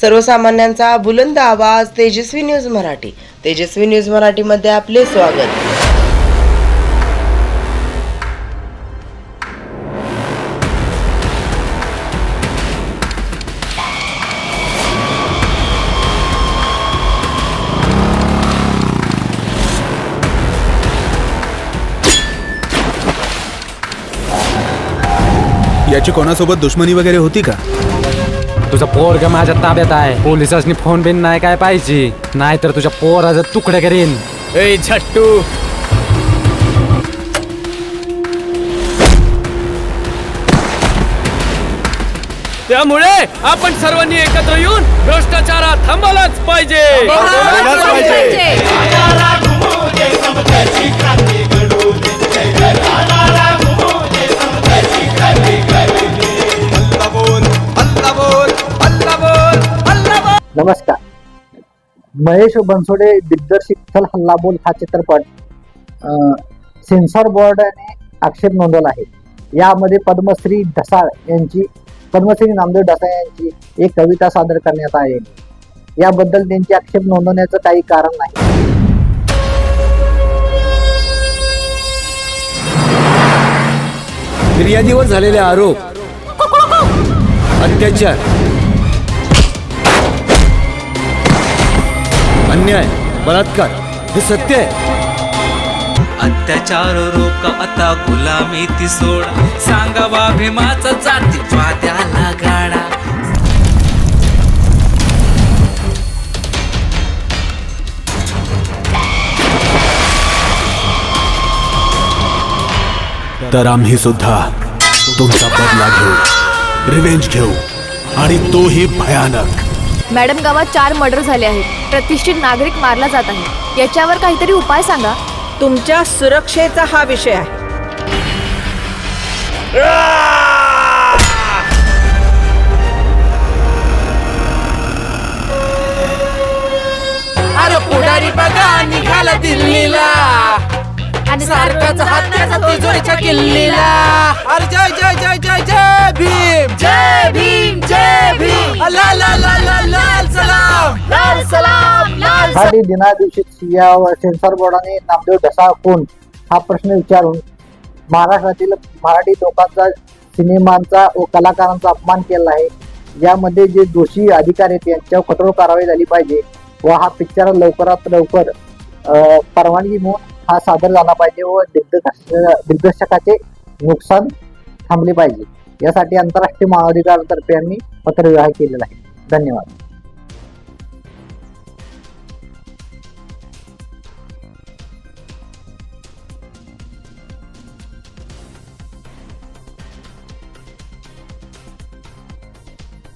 सर्वसामान्यांचा बुलंद आवाज तेजस्वी न्यूज मराठी. तेजस्वी न्यूज मराठीमध्ये आपले स्वागत. याची कोणासोबत दुश्मनी वगैरे होती का? तुझा पोरग माझ्या ताब्यात आहे. पोलिसांनी फोन बिन नाही काय पाहिजे. नाहीतर तुझ्या पोराचा तुकडे करीन. ए छट्टू. त्यामुळे आपण सर्वांनी एकत्र येऊन भ्रष्टाचार थांबवलाच पाहिजे. नमस्कार. महेश बनसोडे दिग्दर्शित चल हल्ला बोल हा चित्रपट सेन्सॉर बोर्डाने आक्षेप नोंदवला आहे. यामध्ये पद्मश्री ढसाळ यांची पद्मश्री नामदेव ढसाळ यांची एक कविता सादर करण्यात आली याबद्दल त्यांची आक्षेप नोंदवण्याचं काही कारण नाही. फिर्यादीवर झालेले आरोप अत्याचार अन्याय बलात्कार हे सत्य आहे. अत्याचार रोक आता गुलामी ती सोड. सांगावा भीमाचा जाती वाद्याला गाडा. तर आम्ही सुद्धा तुमचा बदला घेऊ रिवेंज घेऊ आणि तोही भयानक. मॅडम गावात चार मर्डर झाले आहेत. प्रतिष्ठित नागरिक मारला जात आहे. याच्यावर काहीतरी उपाय सांगा. तुमच्या सुरक्षेचा हा विषय आहे. अरे पुढारी बघा निघाला दिल्लीला. सारखाच हत्याचा तिजोरीच्या किल्लीला. अरे जय जय मराठी साठी दिना दिवशी या सेन्सॉर बोर्डाने नामदेव ढसा कोण? हा प्रश्न विचारून महाराष्ट्रातील मराठी लोकांचा सिनेमांचा व कलाकारांचा अपमान केला आहे. यामध्ये जे दोषी अधिकारी आहेत यांच्यावर कठोर कारवाई झाली पाहिजे व हा पिक्चर लवकरात लवकर परवानगी म्हणून हा सादर झाला पाहिजे व दिग्दर्शक दिग्दर्शकाचे नुकसान थांबले पाहिजे. यासाठी आंतरराष्ट्रीय मानवाधिकारातर्फे आम्ही पत्रव्यवहार केलेला आहे. धन्यवाद.